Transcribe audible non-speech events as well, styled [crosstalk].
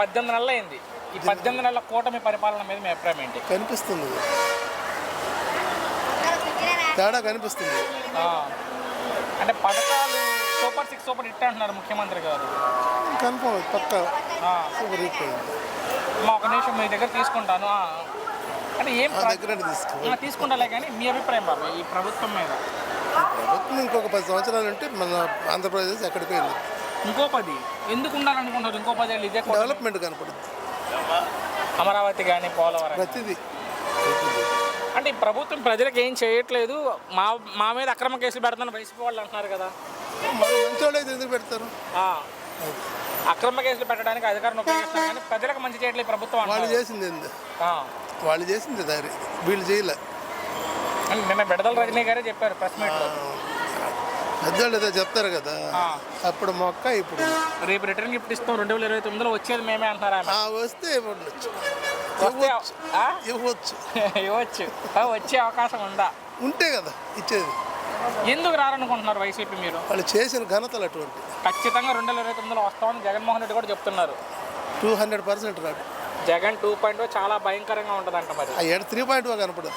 పద్దెనిమిది నెలలు అయింది. ఈ పద్దెనిమిది నెలల కూటమి పరిపాలన మీద మీ అభిప్రాయం ఏంటి? కనిపిస్తుంది. తేడా కనిపిస్తుంది. అంటే పథకాలు సూపర్ సిక్స్ సూపర్ హిట్ అంటున్నారు ముఖ్యమంత్రి గారు. కన్ఫర్మ్ పక్క. ఆ, సూపర్ హిట్ అయింది. మా ఒక నిమిషం మీ దగ్గర తీసుకుంటాను. అంటే ఏం దగ్గర తీసుకో. తీసుకుంటాలే కానీ మీ అభిప్రాయం బాబు ఈ ప్రభుత్వం మీద. ప్రభుత్వం ఇంకొక పది సంవత్సరాలు అంటే మన ఆంధ్రప్రదేశ్ ఎక్కడికి వెళ్ళదు. ఇంకో పది. ఎందుకు ఉండాలనుకుంటారు ఇంకో పది ఏళ్ళు ఇదే? డెవలప్మెంట్ కనపడుద్ది. అమరావతి కానీ పోలవరం ప్రతిదీ. అంటే ఈ ప్రభుత్వం ప్రజలకు ఏం చేయట్లేదు. మా మా మీద అక్రమ కేసులు పెడుతున్న వైసీపీ వాళ్ళు అంటున్నారు కదా. మరి మంచి వాళ్ళు అయితే ఎందుకు పెడతారు? ఆ, అక్రమ కేసులు పెట్టడానికి అధికారం ఉపయోగిస్తున్నారు కానీ ప్రజలకు మంచి చేయట్లేదు ఈ ప్రభుత్వం వాళ్ళు అంటున్నారు. చేసింది ఏంది? ఆ. వాళ్ళు చేసింది దారి. వీళ్ళు చేయలే. అని నిన్న బిడదల రజనీ గారే చెప్పారు ప్రెస్ మీట్లో. ఏదో చెప్తారు కదా. అప్పుడు మొక్క ఇప్పుడు. రేపు రిటర్న్ గిఫ్ట్ ఇస్తాం రెండు వేల ఇరవై తొమ్మిదిలో వచ్చేది మేమే ఆ వస్తే ఇవ్వచ్చు. ఇవ్వచ్చు. ఆ? ఇవ్వచ్చు. [laughs] వచ్చే అవకాశం ఉందా? ఉంటే కదా ఇచ్చేది. ఎందుకు రారనుకుంటున్నారు వైసీపీ మీరు? వాళ్ళు చేసిన ఘనతలు అటువంటి. ఖచ్చితంగా రెండు వేల ఇరవై తొమ్మిదిలో వస్తామని జగన్మోహన్ రెడ్డి కూడా చెప్తున్నారు. టూ హండ్రెడ్ పర్సెంట్ రాడు. జగన్ టూ పాయింట్ చాలా భయంకరంగా ఉంటుందంట మరి. త్రీ పాయింట్ కనపడదు.